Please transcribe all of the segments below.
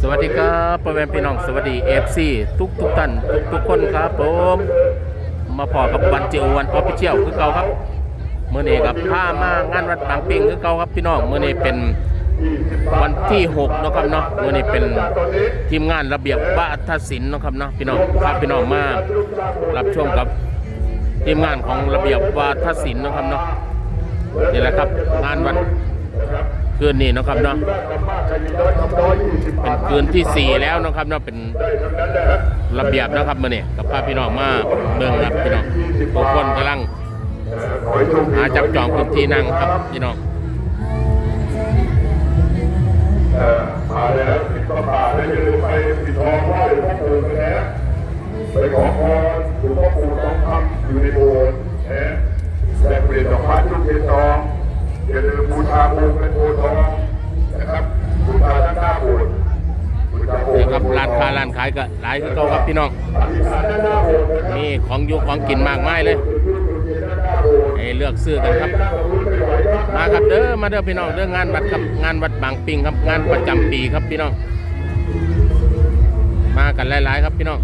สวัสดีครับพ่อแม่พี่น้องสวัสดีเอฟซีทุกทุกท่านทุกทุกคนครับผมมาพอกับวันเจียววันออฟฟิเชียลคือเก่าครับเมื่อนี้กับผ้ามางานวัดบางปิงคือเก่าครับพี่น้องเมื่อนี้เป็นวันที่6เนาะครับเนาะเมื่อนี้เป็นทีมงานระเบียบวาทศิลป์เนาะครับเนาะพี่น้องพาพี่น้องมารับชมกับทีมงานของระเบียบวาทศิลป์เนาะครับเนาะนี่แหละครับงานวัน คืนนี้นะครับเนาะเป็นคืนที่ 4 แล้วนะครับเนาะเป็นระเบียบนะครับมื่อนี้กับพาพี่น้องมาเมืองครับพี่น้องทุกคนกำลังหาจับจองพื้นที่นั่งครับพี่น้องมาแล้วปิดก็ป่าได้ยืมไปปิดทองไหว้หลวงพ่อปู่กันะไปขอพรหลวงพ่อปู่ทองคำอยู่ในโบสถ์นะและเปลี่ยนดอกไม้ทุกเทียนทองอย่าลืมบูชาองค์เป็นโพธิ์ทองนะครับบูชาด้านหน้าโบสถ์บูชาอง นี่ ครับร้านค้าร้านขายก็หลายคือเก่าครับพี่น้องนด้านหน้าโบสถ์นะครับมีของอยู่ของกินมากมายเลยให้เลือกซื้อกันครับ มาครับเด้อมาเด้อพี่น้องเด้องานวัดครับงานวัดบางปิงครับ งานประจำปีครับพี่น้อง มากันหลายๆ ครับพี่น้อง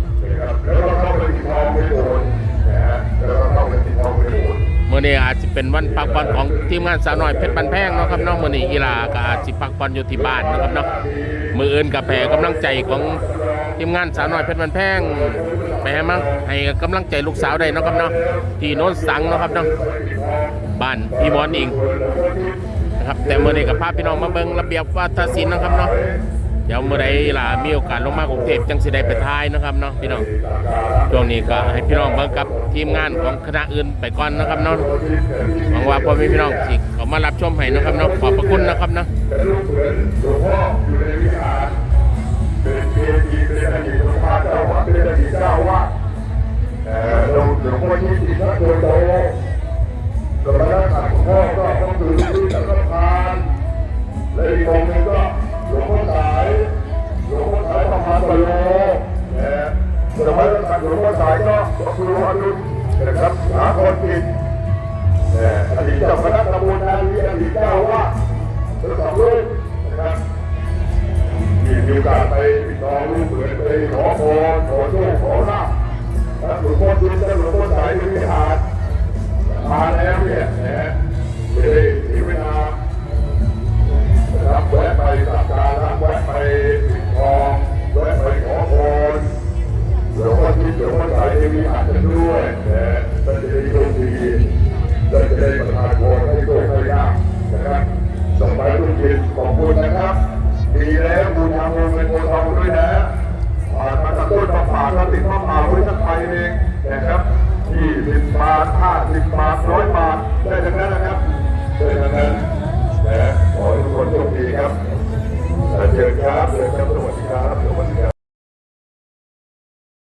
เราเข้าไปปิดทองในโบสถ์นะฮะแล้วเราเข้าไปปิดทองในโบสถ์เมื่อนี้อาจจะเป็นวันพักผ่อนของทีมงานสาวน้อยเพชรบันแพงเนาะครับน้องเมื่อนี้อีลาก็อาจจะพักผ่อนอยู่ที่บ้านนะครับเนาะมืออื่นกับแผ่กำลังใจของทีมงานสาวน้อยเพชรบันแพงไปให้มั่งให้กำลังใจลูกสาวได้นะครับเนาะที่โน้นสังนะครับเนาะบ้านพี่มอนเองนะครับแต่เมื่อนี้กับพาพพี่น้องมาเบิงระเบียบวัฒนศิลป์นะครับเนาะเดี๋ยวเมื่อใดล่ะมีโอกาสลงมากรุงเทพจังสิได้ไปทายนะครับเนาะพี่น้องช่วงนี้ก็ให้พี่น้องเบิ่งกับทีมงานของคณะอื่นไปก่อนนะครับเนาะหวังว่าพ่อแม่พี่น้องสิเขามารับชมให้นะครับเนาะขอบพระคุณนะครับเนาะ หลวงพ่อสายก็หลวงปู่อดุลนะครับสาครจิตเนี่ยอดีตเจ้าคณะตำบลนาลีอดีตเจ้าอาวาดทั้งสองรูปนะครับมีมีโอกาสไปปิดทอรูปเหมือนไปขอพรขอโชคขอลาภและหลวงพ่อดุลและหลวงพ่อสายมีหารมาแล้วเนี่ยนะ ได้ประทานพรให้โชคให้ลาภนะครับส่งไปทุกทีขอบคุณนะครับดีแล้วบูญาองค์เป็นโพธิ์ทองด้วยนะผ่านมาตะต้นมาผ่านมาติดมาผ่าไว้สักไปเองนะครับยี่สิบบาทห้าสิบบาทร้อยบาทได้ทั้งนั้นนะครับได้ทั้งนั้นนะขอให้ทุกคน